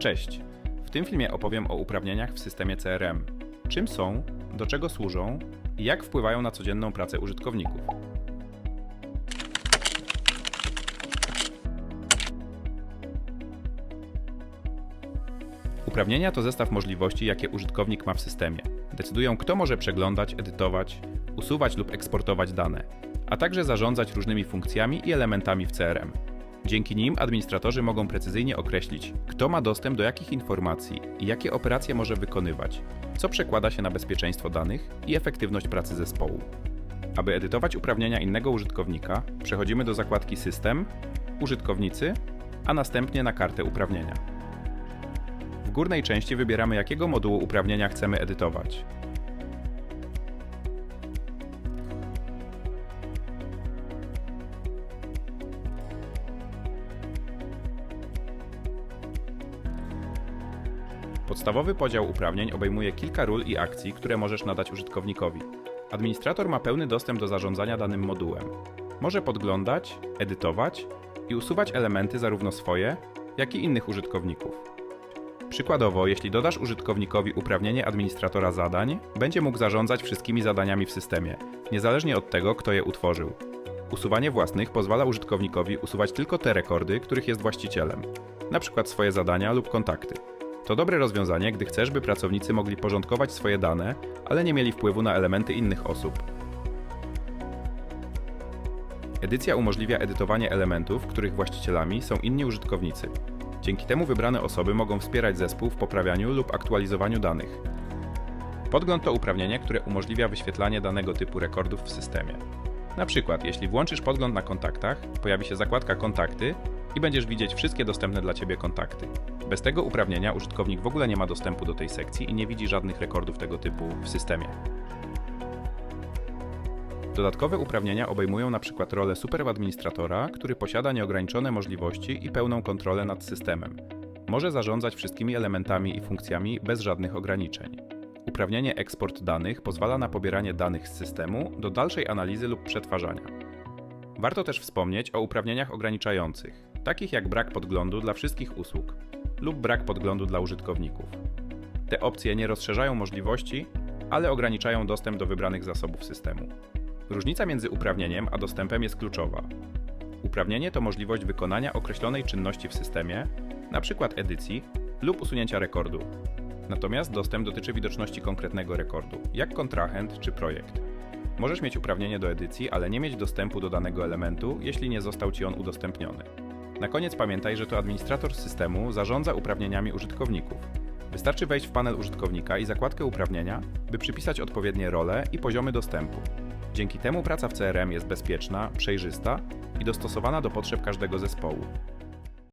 Cześć! W tym filmie opowiem o uprawnieniach w systemie CRM. Czym są, do czego służą i jak wpływają na codzienną pracę użytkowników. Uprawnienia to zestaw możliwości, jakie użytkownik ma w systemie. Decydują, kto może przeglądać, edytować, usuwać lub eksportować dane, a także zarządzać różnymi funkcjami i elementami w CRM. Dzięki nim administratorzy mogą precyzyjnie określić, kto ma dostęp do jakich informacji i jakie operacje może wykonywać, co przekłada się na bezpieczeństwo danych i efektywność pracy zespołu. Aby edytować uprawnienia innego użytkownika, przechodzimy do zakładki System, Użytkownicy, a następnie na kartę uprawnienia. W górnej części wybieramy, jakiego modułu uprawnienia chcemy edytować. Podstawowy podział uprawnień obejmuje kilka ról i akcji, które możesz nadać użytkownikowi. Administrator ma pełny dostęp do zarządzania danym modułem. Może podglądać, edytować i usuwać elementy zarówno swoje, jak i innych użytkowników. Przykładowo, jeśli dodasz użytkownikowi uprawnienie administratora zadań, będzie mógł zarządzać wszystkimi zadaniami w systemie, niezależnie od tego, kto je utworzył. Usuwanie własnych pozwala użytkownikowi usuwać tylko te rekordy, których jest właścicielem, np. swoje zadania lub kontakty. To dobre rozwiązanie, gdy chcesz, by pracownicy mogli porządkować swoje dane, ale nie mieli wpływu na elementy innych osób. Edycja umożliwia edytowanie elementów, których właścicielami są inni użytkownicy. Dzięki temu wybrane osoby mogą wspierać zespół w poprawianiu lub aktualizowaniu danych. Podgląd to uprawnienie, które umożliwia wyświetlanie danego typu rekordów w systemie. Na przykład, jeśli włączysz podgląd na kontaktach, pojawi się zakładka Kontakty i będziesz widzieć wszystkie dostępne dla Ciebie kontakty. Bez tego uprawnienia użytkownik w ogóle nie ma dostępu do tej sekcji i nie widzi żadnych rekordów tego typu w systemie. Dodatkowe uprawnienia obejmują np. rolę superadministratora, który posiada nieograniczone możliwości i pełną kontrolę nad systemem. Może zarządzać wszystkimi elementami i funkcjami bez żadnych ograniczeń. Uprawnienie eksport danych pozwala na pobieranie danych z systemu do dalszej analizy lub przetwarzania. Warto też wspomnieć o uprawnieniach ograniczających, takich jak brak podglądu dla wszystkich usług lub brak podglądu dla użytkowników. Te opcje nie rozszerzają możliwości, ale ograniczają dostęp do wybranych zasobów systemu. Różnica między uprawnieniem a dostępem jest kluczowa. Uprawnienie to możliwość wykonania określonej czynności w systemie, np. edycji lub usunięcia rekordu. Natomiast dostęp dotyczy widoczności konkretnego rekordu, jak kontrahent czy projekt. Możesz mieć uprawnienie do edycji, ale nie mieć dostępu do danego elementu, jeśli nie został Ci on udostępniony. Na koniec pamiętaj, że to administrator systemu zarządza uprawnieniami użytkowników. Wystarczy wejść w panel użytkownika i zakładkę uprawnienia, by przypisać odpowiednie role i poziomy dostępu. Dzięki temu praca w CRM jest bezpieczna, przejrzysta i dostosowana do potrzeb każdego zespołu.